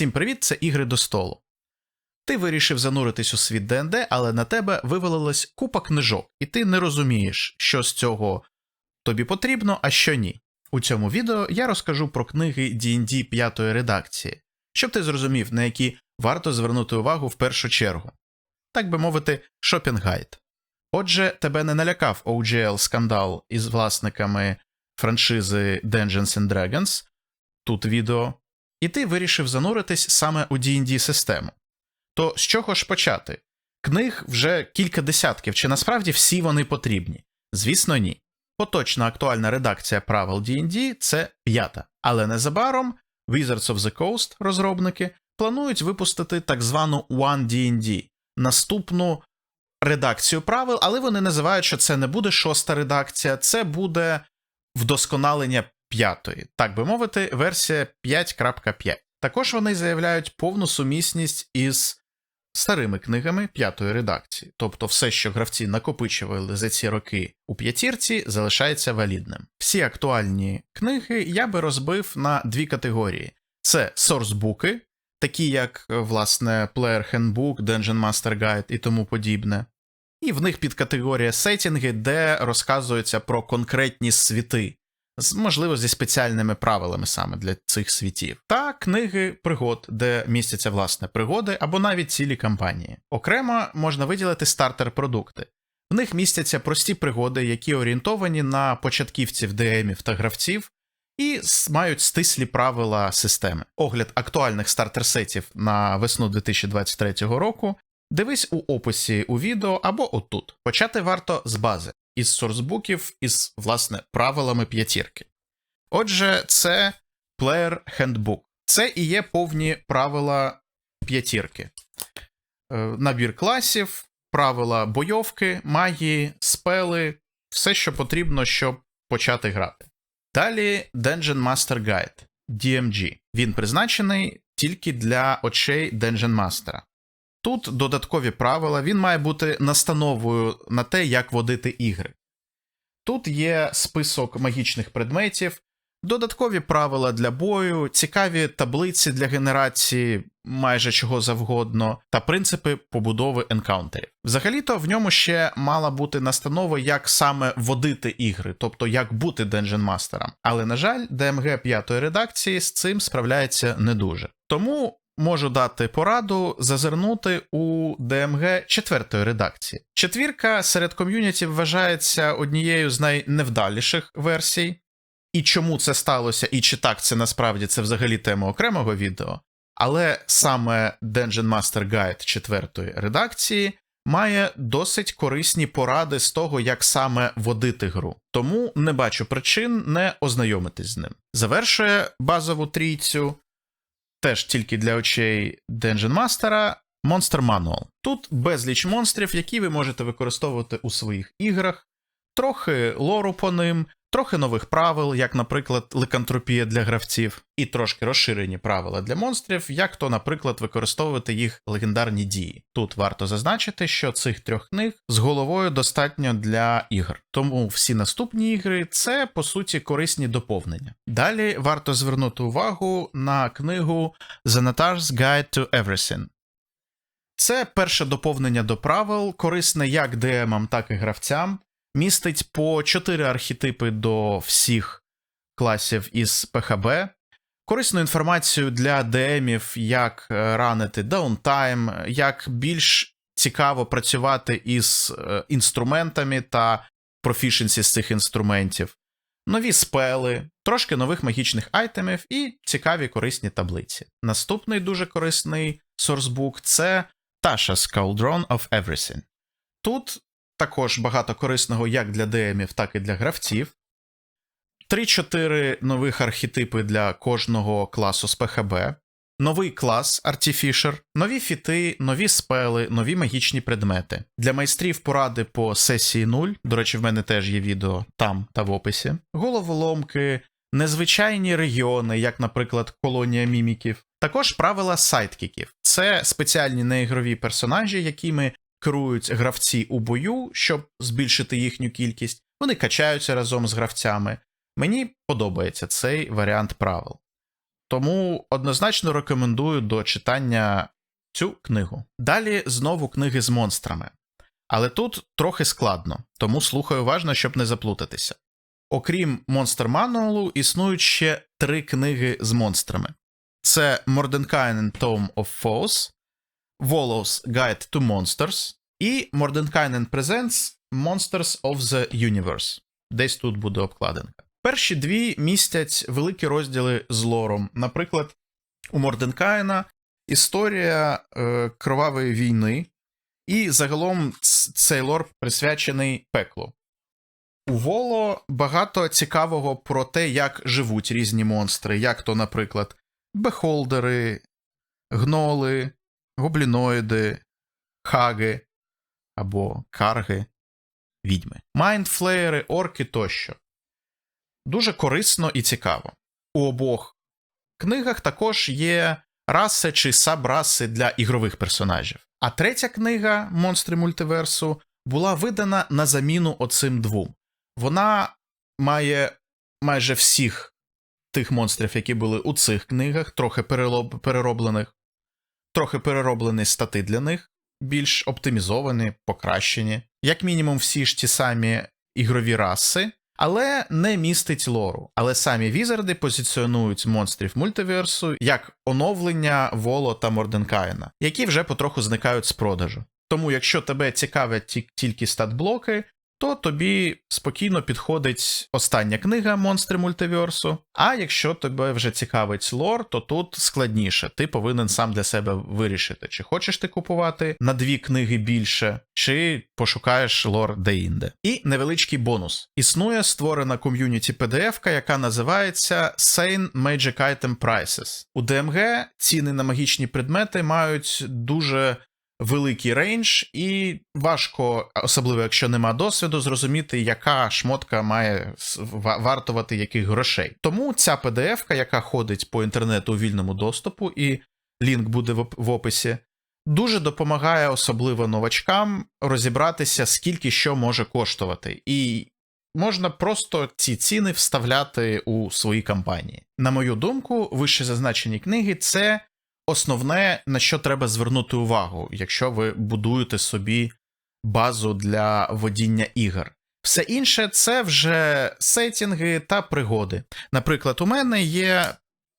Всім привіт, це ігри до столу. Ти вирішив зануритись у світ ДНД, але на тебе вивалилась купа книжок, і ти не розумієш, що з цього тобі потрібно, а що ні. У цьому відео я розкажу про книги D&D п'ятої редакції, щоб ти зрозумів, на які варто звернути увагу в першу чергу. Так би мовити, шопінг-гайд. Отже, тебе не налякав OGL скандал із власниками франшизи Dungeons and Dragons, тут відео, і ти вирішив зануритись саме у D&D систему. То з чого ж почати? Книг вже кілька десятків, чи насправді всі вони потрібні? Звісно, ні. Поточна актуальна редакція правил D&D – це п'ята, але незабаром Wizards of the Coast, розробники, планують випустити так звану One D&D, наступну редакцію правил, але вони називають, що це не буде шоста редакція, це буде вдосконалення п'ятої, так би мовити, версія 5.5. Також вони заявляють повну сумісність із старими книгами п'ятої редакції, тобто все, що гравці накопичували за ці роки у п'ятірці, залишається валідним. Всі актуальні книги я би розбив на дві категорії: це сорсбуки, такі як власне Player Handbook, Dungeon Master Guide і тому подібне. І в них підкатегорія сетінги, де розказується про конкретні світи, можливо зі спеціальними правилами саме для цих світів, та книги пригод, де містяться власне пригоди або навіть цілі кампанії. Окремо можна виділити стартер-продукти. В них містяться прості пригоди, які орієнтовані на початківців ДМів та гравців, і мають стислі правила системи. Огляд актуальних стартер-сетів на весну 2023 року. Дивись у описі у відео або отут. Почати варто з бази із сорсбуків із власне правилами п'ятірки. Отже, це Player Handbook. Це і є повні правила п'ятірки. Е, Набір класів, правила бойовки, магії, спели, все, що потрібно, щоб почати грати. Далі Dungeon Master Guide DMG. Він призначений тільки для очей Dungeon Master. Тут додаткові правила, він має бути настановою на те, як водити ігри. Тут є список магічних предметів, додаткові правила для бою, цікаві таблиці для генерації майже чого завгодно, та принципи побудови енкаунтерів. Взагалі-то в ньому ще мала бути настанова, як саме водити ігри, тобто як бути Dungeon мастером. Але, на жаль, DMG 5 редакції з цим справляється не дуже. Тому можу дати пораду зазирнути у DMG четвертої редакції. Четвірка серед ком'юніті вважається однією з найневдаліших версій. І чому це сталося, і чи так це насправді це взагалі тема окремого відео. Але саме Dungeon Master Guide четвертої редакції має досить корисні поради з того, як саме водити гру. Тому не бачу причин не ознайомитись з ним. Завершує базову трійцю теж тільки для очей Dungeon Master, Monster Manual. Тут безліч монстрів, які ви можете використовувати у своїх іграх, трохи лору по ним, трохи нових правил, як, наприклад, ликантропія для гравців, і трошки розширені правила для монстрів, як то, наприклад, використовувати їх легендарні дії. Тут варто зазначити, що цих трьох книг з головою достатньо для ігр, тому всі наступні ігри це по суті корисні доповнення. Далі варто звернути увагу на книгу The Natar's Guide to Everything. Це перше доповнення до правил, корисне як ДМам, так і гравцям містить по 4 архетипи до всіх класів із ПХБ, корисну інформацію для ДМів, як е, ранити даунтайм, як більш цікаво працювати із е, інструментами та профішенсі з цих інструментів, нові спели, трошки нових магічних айтемів і цікаві корисні таблиці. Наступний дуже корисний сорсбук це Tasha's Cauldron of Everything. Тут також багато корисного як для ДМів, так і для гравців. 3-4 нових архетипи для кожного класу з ПХБ. Новий клас Artificer, нові фіти, нові спели, нові магічні предмети. Для майстрів поради по сесії 0. До речі, в мене теж є відео там та в описі. Головоломки, незвичайні регіони, як, наприклад, колонія міміків. Також правила сайдкіків. Це спеціальні неігрові персонажі, якими керують гравці у бою, щоб збільшити їхню кількість. Вони качаються разом з гравцями. Мені подобається цей варіант правил. тому однозначно рекомендую до читання цю книгу. Далі знову книги з монстрами. Але тут трохи складно, тому слухай уважно, щоб не заплутатися. Окрім Monster Manual, існують ще три книги з монстрами: це Mordekainen Tome of Foes, Wallow's Guide to Monsters і Mordekainen Presents Monsters of the Universe. Десь тут буде обкладинка. Перші дві містять великі розділи з лором. Наприклад, у Морденкаїна історія е, кровавої війни, і загалом цей лор присвячений пеклу. У Воло багато цікавого про те, як живуть різні монстри, як то, наприклад, бехолдери, гноли, гобліноїди, хаги або карги, відьми, майндфлеєри, орки тощо. Дуже корисно і цікаво. У обох книгах також є раси чи сабраси для ігрових персонажів. А третя книга Монстри мультиверсу була видана на заміну оцим двом. Вона має майже всіх тих монстрів, які були у цих книгах, трохи перероблених, трохи перероблені стати для них, більш оптимізовані, покращені. Як мінімум, всі ж ті самі ігрові раси, але не містить лору. Але самі візарди позиціонують монстрів мультиверсу як оновлення Воло та Морденкаїна, які вже потроху зникають з продажу. Тому, якщо тебе цікавлять тільки статблоки, то тобі спокійно підходить остання книга Монстри мультиверсу. А якщо тебе вже цікавить лор, то тут складніше. Ти повинен сам для себе вирішити, чи хочеш ти купувати на дві книги більше, чи пошукаєш лор де-інде. І невеличкий бонус: існує створена ком'юніті PDF, яка називається Sane Magic Item Prices. У DMG ціни на магічні предмети мають дуже великий рейндж, і важко, особливо якщо нема досвіду, зрозуміти, яка шмотка має вартувати яких грошей. Тому ця PDF, яка ходить по інтернету у вільному доступу, і лінк буде в описі, дуже допомагає особливо новачкам розібратися, скільки що може коштувати. І можна просто ці ціни вставляти у свої кампанії. На мою думку, вище зазначені книги це основне, на що треба звернути увагу, якщо ви будуєте собі базу для водіння ігор. Все інше це вже сетінги та пригоди. Наприклад, у мене є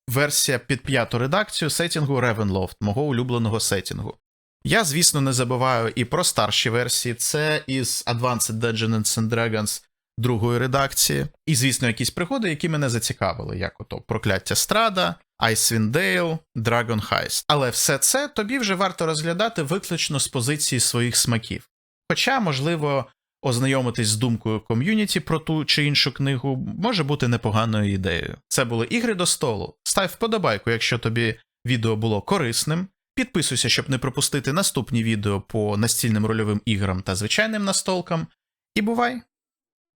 версія під п'яту редакцію сетінгу Ravenloft, мого улюбленого сетінгу. Я, звісно, не забуваю і про старші версії, це із Advanced Dungeons and Dragons другої редакції, і, звісно, якісь пригоди, які мене зацікавили, як ото Прокляття Страда, Icewind Dragon Heist. Але все це тобі вже варто розглядати виключно з позиції своїх смаків. Хоча, можливо, ознайомитись з думкою ком'юніті про ту чи іншу книгу може бути непоганою ідеєю. Це були ігри до столу. Став вподобайку, якщо тобі відео було корисним. Підписуйся, щоб не пропустити наступні відео по настільним рольовим іграм та звичайним настолкам. І бувай!